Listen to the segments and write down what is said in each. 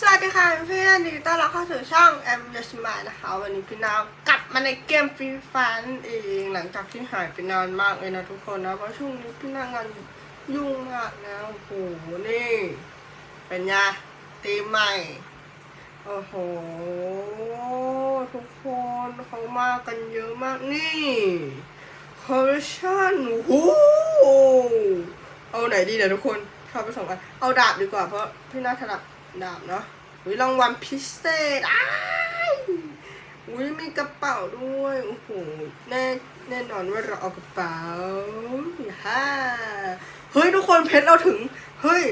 สวัสดีค่ะเพื่อนดีต้อนรับเข้าสู่ช่องแอมยชมานะคะ วันนี้พี่นาวกลับมาในเกมฟรีฟันเองหลังจากที่หายไปนานมากเลยนะทุกคนนะเพราะช่วงนี้พี่นางงานยุ่งมากนะโอ้โหนี่ เป็นไงตีมใหม่ โอ้โห ทุกคนเขามากันเยอะมากนี่คอลเลคชันโอ้โหเอาไหนดีเนี่ยทุกคนชอบไปสองอันเอาดาบดีกว่าเพราะพี่น่าถนัด ดาบเนาะอุ้ยรางวัลพิเศษอ้ายอุ้ยมีกระเป๋าด้วย โอ้โห แน่แน่นอนว่าเราเอากระเป๋าฮ่าเฮ้ยทุกคนเพชรเราถึง เฮ้ย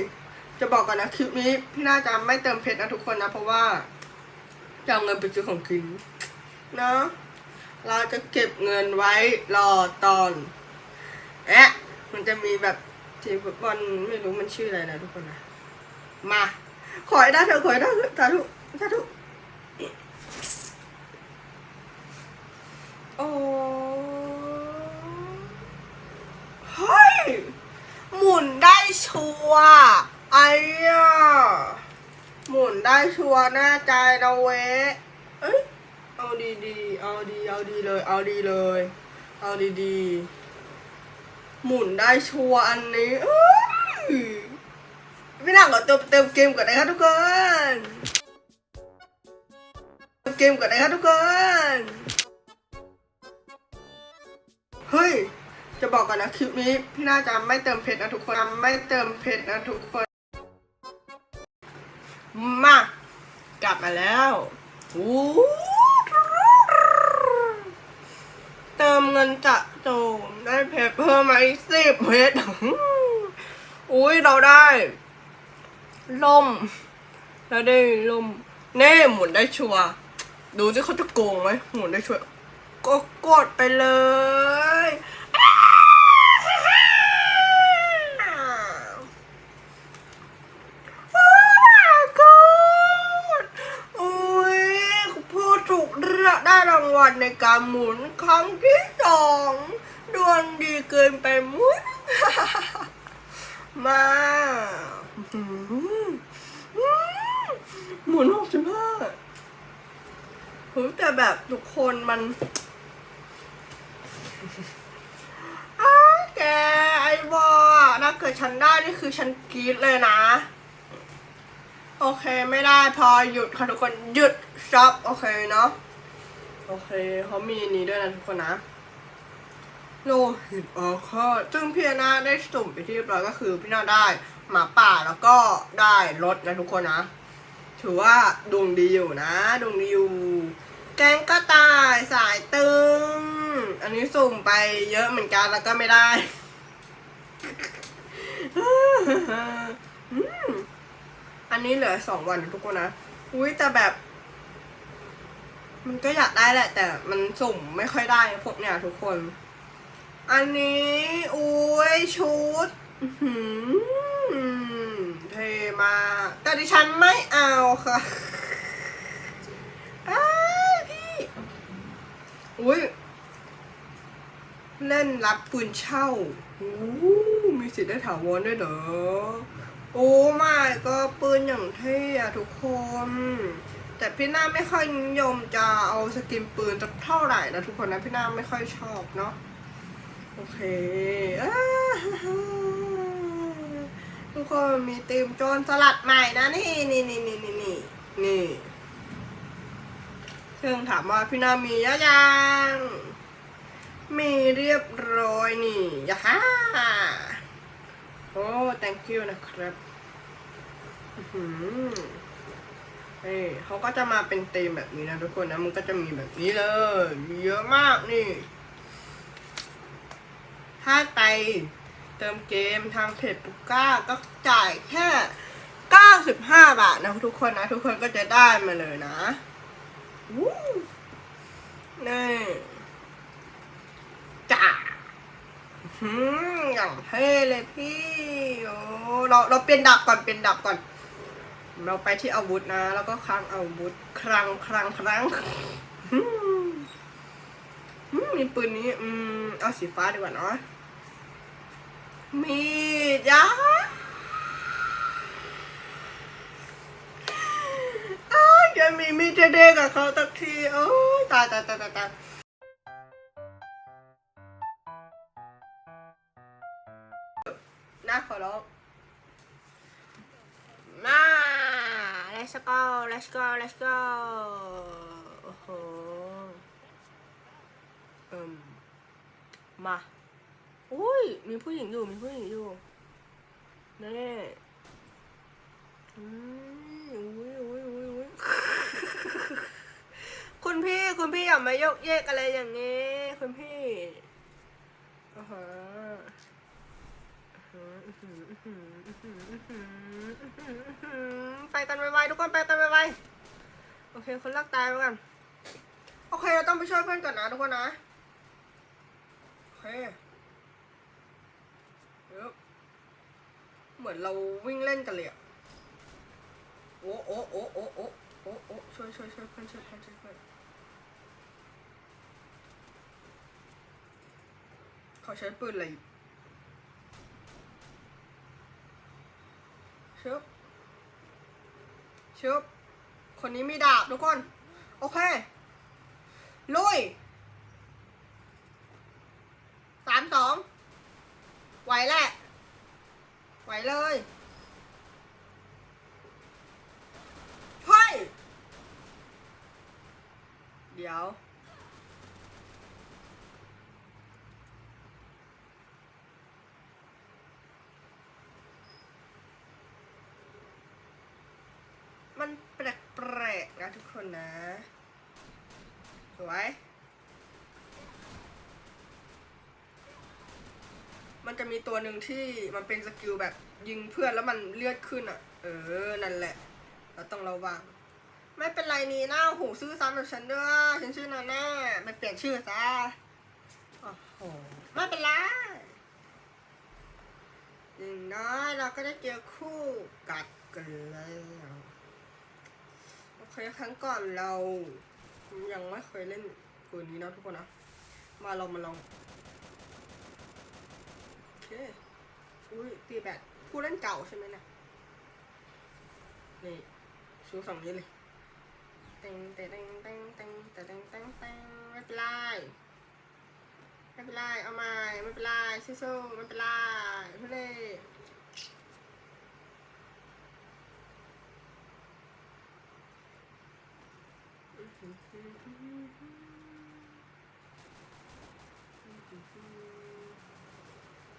จะบอกก่อนนะคลิปนี้พี่น่าจะไม่เติมเพชรนะทุกคนนะ เพราะว่าจะเอาเงินไปซื้อของกินเนาะเราจะเก็บเงินไว้รอตอนแอะมันจะมีแบบทีมฟุตบอลไม่รู้มันชื่ออะไรนะทุกคนนะ มา ขอให้ได้เถอะขอให้ได้สาธุสาธุโอ้เฮ้ย หมุนได้ชัวร์ไอ้อะหมุนได้ชัวร์แน่ใจนะเว้ยเอ้ย เอาดีดีเอาดีเอาดีเลย เอาดีเลย เอาดีดีหมุนได้ชัวร์อันนี้เอ้ย พี่นังก็เติมเติมเกมก่อนนะครับทุกคนเติมเกมก่อนนะครับทุกคน เฮ้ย จะบอกก่อนนะคลิปนี้พี่น่าจะไม่เติมเพชรนะทุกคนไม่เติมเพชรนะทุกคน มากลับมาแล้วอู้เติมเงินจะโจมได้เพชรเพิ่มมาอีกสิบเพชรอุ้ยเราได้ ล่มเราได้ล่มเน่หมุนได้ชัวดูสิเขาจะโกงไหมหมุนได้ชัวก็กดไปเลยโอ้ my god อุ้ยพูดถูกเลือกได้รางวัลในการหมุนครั้งที่สองดวงดีเกินไปมุ้ยมาอื้อหือหมุนหกสิบห้าเฮ้ย แต่แบบทุกคนมันอ้าแกไอ้บอถ้าเกิดฉันได้นี่คือฉันกรี๊ดเลยนะ โอเคไม่ได้พอหยุดค่ะทุกคนหยุดช็อปโอเคเนาะโอเคเขามีนี้ด้วยนะทุกคนนะโลหิตอ๋อค่ซึ่งพี่นาได้สุ่มไปที่เรียบร้อยก็คือพี่นาได้หมาป่าแล้วก็ได้รถนะทุกคนนะ ถือว่าดวงดีอยู่นะดวงดีอยู่ แกงก็ตายสายตึง อันนี้สุ่มไปเยอะเหมือนกันแล้วก็ไม่ได้อันนี้เหลือสองวันทุกคนนะ อุ้ยแต่แบบ มันก็อยากได้แหละ แต่มันสุ่มไม่ค่อยได้พวกเนี่ยทุกคน อันนี้อุ้ยชุดเทมา แต่ดิฉันไม่เอาค่ะ อุ้ยเล่นรับปืนเช่าโอ้มีสิทธิ์ได้ถาวรด้วยเหรอ โอ้ไม่ก็ปืนอย่างเท่อะทุกคน แต่พี่น้าไม่ค่อยนิยมจะเอาสกินปืนสักเท่าไหร่นะทุกคนนะพี่น้าไม่ค่อยชอบเนาะ โอเคอทุกคนมีตีมโจรสลัดใหม่นะนี่นี่นี่นี่นี่นี่ นี่ซึ่งถามว่าพี่นามียังยังมีเรียบร้อยนี่ยะฮ่าโอ้ thank you นะครับอื้อหือเฮ้ยเขาก็จะมาเป็นเต็มแบบนี้นะทุกคนนะ มันก็จะมีแบบนี้เลยมีเยอะมากนี่ ถ้าไปเติมเกมทางเพจปุก้าก็จ่ายแค่ 95 บาทนะทุกคนนะ ทุกคนก็จะได้มาเลยนะ นี่จ้าอืมอย่างเท่เลยพี่โอ้เราเราเปลี่ยนดับก่อนเปลี่ยนดับก่อน เราไปที่อาวุธนะ แล้วก็คลังอาวุธ คลังคลังคลังอืมมีปืนนี้ อืม เอาสีฟ้าดีกว่าเนาะมีดยา มีมิตรเด็กกับเขาตักทีโอ้ยตายตายตายตายตายนะขอร้องมา let's go let's go let's go โอ้โหอิ่มมาอุ้ยมีผู้หญิงอยู่มีผู้หญิงอยู่นี่อืมอุ้ยอุ้ยอุ้ยอุ้ย คุณพี่คุณพี่อย่ามายกเยกอะไรอย่างนี้ คุณพี่อ่าฮะอื้อหืออื้อหืออื้อหืออื้อหืออื้อหืออื้อหือไปกันไวๆทุกคนไปกันไวๆโอเคคนรักตายไปกันโอเคเราต้องไปช่วยเพื่อนก่อนนะทุกคนนะโอเคเดี๋ยวเหมือนเราวิ่งเล่นกันเลยอะโอ้โอ้โอ้โอ้โอ้โอ้ช่วยช่วยช่วยเพื่อนช่วยเพื่อนช่วยเพื่อน เขาใช้ปืนอะไรชุบชุบคนนี้มีดาบทุกคน โอเค ลุยสามสองไหวแหละ ไหวเลยเฮ้ยเดี๋ยว มันแปลกนะทุกคนนะ สวย มันจะมีตัวหนึ่งที่มันเป็นสกิลแบบยิงเพื่อนแล้วมันเลือดขึ้นอะ เออ นั่นแหละ เราต้องระวัง ไม่เป็นไรนี่นะหูซื้อซ้ำกับฉันด้วยฉันชื่อนาน่าไปเปลี่ยนชื่อซะโอ้โห ไม่เป็นไรอย่างน้อยเราก็ได้เจอคู่กัดกันแล้วโอ เคครั้งก่อนเรายังไม่เคยเล่นปืนนี้นะทุกคนนะ มาเรามาลองโอเคอุ้ยตีแบตผู้เล่นเก่าใช่ไหมเนะี่ยนี่ชูสองนี้เลยเต็งเต็งเต็งเต็งเต็งเต็งเต็งเต็งไม่เป็นไรไม่เป็นไรเอาใหม่ไม่เป็นไรสู้ๆไม่เป็นไรทุเล่ เ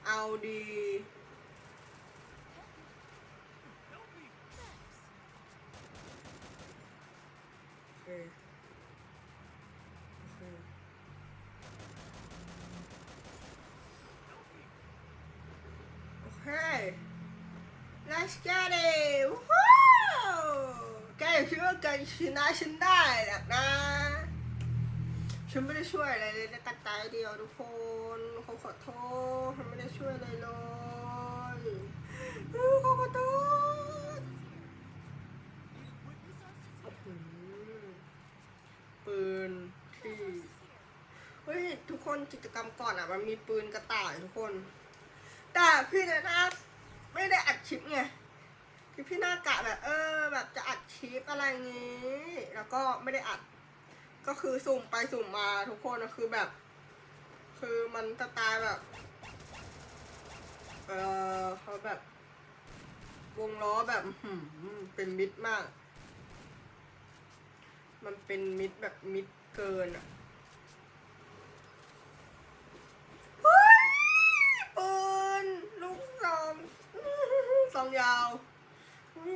อาดี โอเค โอเค โอเค let's get it ว้าว แกอย่าคิดว่าแกชนะฉันได้หรอกนะ ฉันไม่ได้ช่วยอะไรเลยนะกันตายเดียวทุกคนเขาขอโทษฉันไม่ได้ช่วยอะไรเลยเออเขาขอโทษปืนที่เฮ้ยทุกคนกิจกรรมก่อนอะ มันมีปืนกระต่ายทุกคน แต่พี่เนยนะไม่ได้อัดคลิปไง คือพี่หน้ากะแบบเออ แบบจะอัดคลิปอะไรงี้ แล้วก็ไม่ได้อัด ก็คือสุ่มไปสุ่มมาทุกคนนะคือแบบ คือมันสไตล์แบบ เออเขาแบบ วงล้อแบบหือเป็นมิดมาก มันเป็นมิดแบบมิดเกินอะปืนลูกซองซองยาว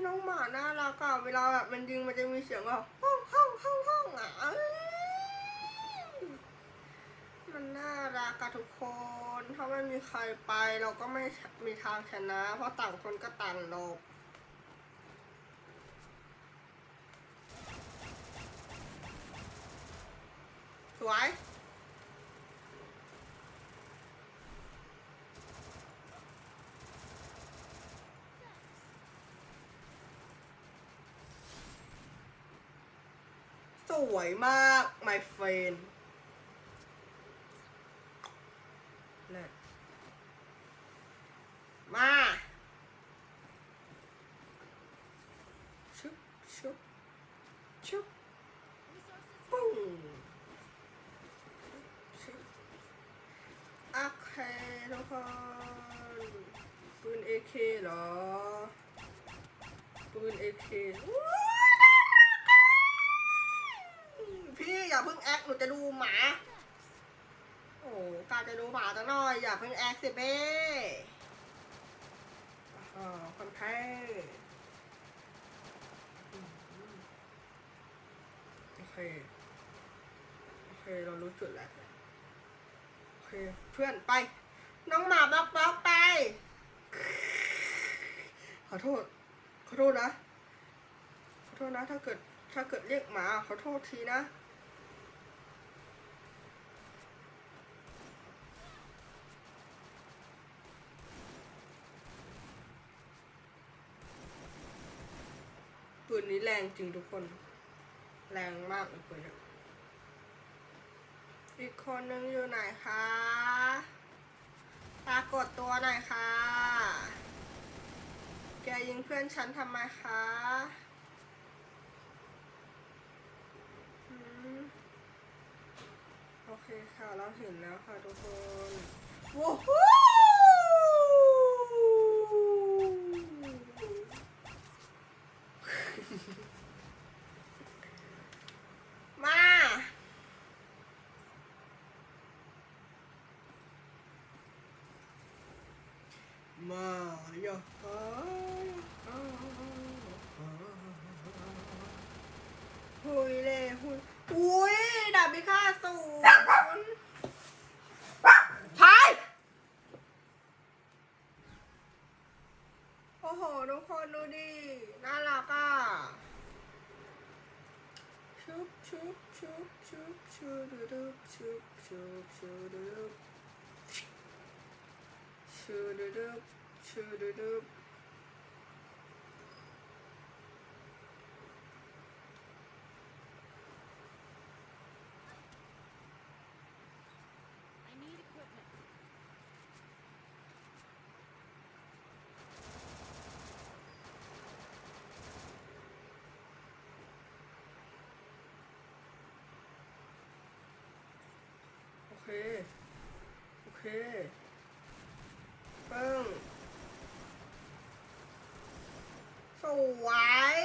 น้องหมาน่ารักอะเวลาแบบมันยิงมันจะมีเสียงแบบห้องห้องห้องห้องอะมันน่ารักอะทุกคน ถ้าไม่มีใครไปเราก็ไม่มีทางชนะ เพราะต่างคนก็ต่างหลบสวย สวยมาก my friend เลิศมาชุบชุบชุบปุ้งชุบโอเคทุกคนปืน AK เหรอปืน AK ว้ อย่าเพิ่งแอคหนูจะดูหมา โอ้การจะดูหมาจังหน่อย อย่าเพิ่งแอคสิเบ้อ๋อคนแพ้โอเค โอเค เรารู้จุดแล้ว โอเค เพื่อนไป น้องหมาบล็อกบล็อกไป ขอโทษ ขอโทษนะ ขอโทษนะ ถ้าเกิด ถ้าเกิดเรียกหมา ขอโทษทีนะ นนี้แรงจริงทุกคน แรงมากเลยปืนเนี้ยอีกคนนึงอยู่ไหนคะปรากฏตัวหน่อยค่ะ แกยิงเพื่อนฉันทำไมคะโอเคค่ะ เราเห็นแล้วค่ะทุกคนว้าว มาอย่าหาหุยเลยหุยอุ้ยดาบพิฆาตศูนย์พายโอ้โห ทุกคนดูดิ น่ารักอะ ชุบชุบชุบชุบชุบดูดูชุบชุบชุบดูดูชุบดูดูชุบดูดู เคโอเคปึ้งสวย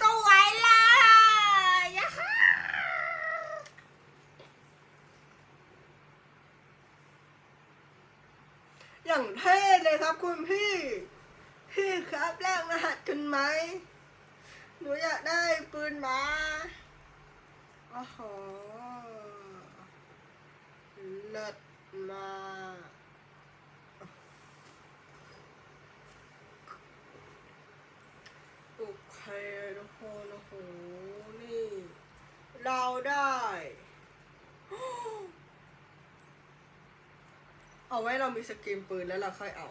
สวยเลยยะฮ่าอย่างเท่เลยครับคุณพี่ พี่ครับแลกรหัสกันไหม หนูอยากได้ปืนมาอ๋อโห เลิศมากโอเคทุกคนโอ้โหนี่ เราได้เอาไว้เรามีสกินปืนแล้วเราค่อยเอา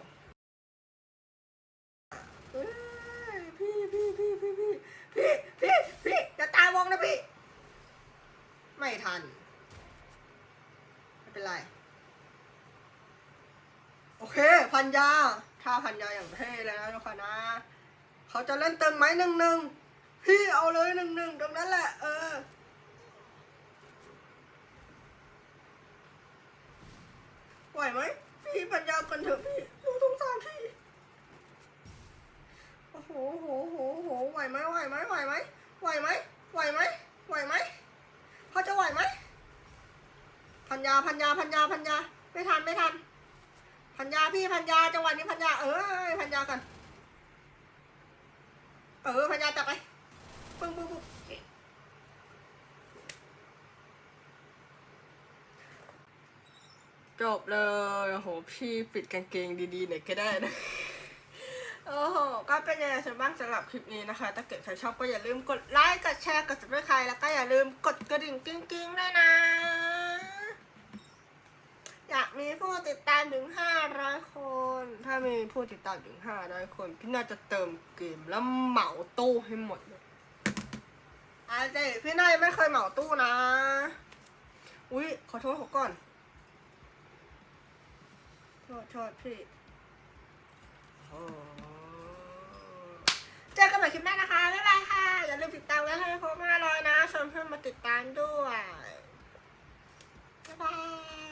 พี่พี่พี่พี่พี่พี่พี่พี่จะตายวงนะพี่ ไม่ทัน เป็นไร โอเค พันยาถ้าพันยาอย่างเท่เลยนะทุกคนนะเขาจะเล่นเติงไหมหนึ่งหนึ่งพี่เอาเลยหนึ่งหนึ่งตรงนั้นแหละ เออไหวไหมพี่ปัญญากันเถอะพี่หนูสงสารพี่ โอ้โหโหโหโหไหวไหมไหวไหมไหวไหมไหวไหมไหวไหมไหวไหมเขาจะไหวไหมพันยาพันยาพันยาพันยาไม่ทันไม่ทัน พั นยาพี่พันยาจังหวะนี้พันยาเออพันยากันเออพันยาจับไปปึ้งปึ้งปึ้งจบเลยโอ้โหพี่ปิดกางเกงดีๆหน่อยก็ได้นะโอ้โหก็เป็นยังไงกันบ้างสำหรับคลิปนี้นะคะ ถ้าเกิดใครชอบก็อย่าลืมกดไลค์กดแชร์กด subscribe แล้วก็อย่าลืมกดกระดิ่งกิ้งกิ้งๆด้วยนะ มีผู้ติดตามถึง 500 คน ถ้ามีผู้ติดตามถึง 500 คน พี่น่าจะเติมเกมแล้วเหมาตู้ให้หมดเลยอาเจพี่น่ายังไม่เคยเหมาตู้นะ อุ๊ย ขอโทษขอก่อน โทษโทษพี่เจอกันใหม่คลิปหน้านะคะ บ๊ายบายค่ะ อย่าลืมติดตามและให้ครบ500นะชวนเพื่อนมาติดตามด้วย บ๊ายบาย